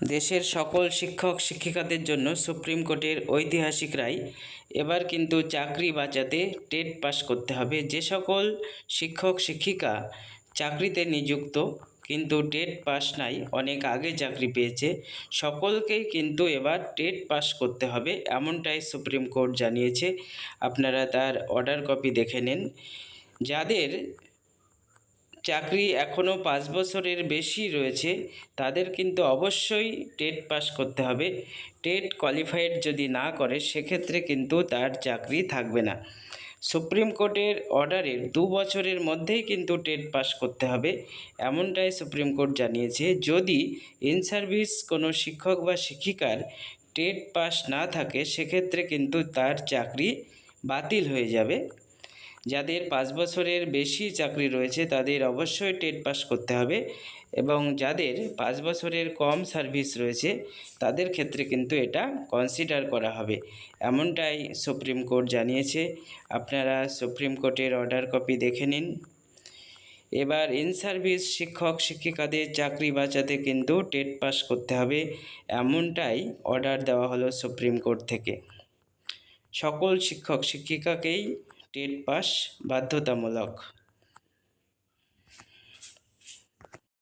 দেশের সকল শিক্ষক শিক্ষিকাদের জন্য সুপ্রিম কোর্টের ঐতিহাসিক রায়, এবার কিন্তু চাকরি বাঁচাতে টেট পাস করতে হবে। যে সকল শিক্ষক শিক্ষিকা চাকরিতে নিযুক্ত কিন্তু টেট পাস নাই, অনেক আগে চাকরি পেয়েছে, সকলকেই কিন্তু এবার টেট পাস করতে হবে এমনটাই সুপ্রিম কোর্ট জানিয়েছে। আপনারা তার অর্ডার কপি দেখে নেন। যাদের চাকরি এখনও পাঁচ বছরের বেশি রয়েছে, তাদের কিন্তু অবশ্যই টেট পাস করতে হবে। টেট কোয়ালিফাইড যদি না করে, সেক্ষেত্রে কিন্তু তার চাকরি থাকবে না। সুপ্রিম কোর্টের অর্ডারের দু বছরের মধ্যেই কিন্তু টেট পাস করতে হবে, এমনটাই সুপ্রিম কোর্ট জানিয়েছে। যদি ইন সার্ভিস কোনো শিক্ষক বা শিক্ষিকার টেট পাস না থাকে, সেক্ষেত্রে কিন্তু তার চাকরি বাতিল হয়ে যাবে। যাদের পাঁচ বছরের বেশি চাকরি রয়েছে তাদের অবশ্যই টেট পাস করতে হবে এবং যাদের পাঁচ বছরের কম সার্ভিস রয়েছে তাদের ক্ষেত্রে কিন্তু এটা কনসিডার করা হবে। এমনটাই সুপ্রিম কোর্ট জানিয়েছে। আপনারা সুপ্রিম কোর্টের অর্ডার কপি দেখে নিন। এবার ইন সার্ভিস শিক্ষক শিক্ষিকাদের চাকরি বাঁচাতে কিন্তু টেট পাস করতে হবে এমনটাই অর্ডার দেওয়া হলো সুপ্রিম কোর্ট থেকে। সকল শিক্ষক শিক্ষিকাকেই টেট পাস বাধ্যতামূলক।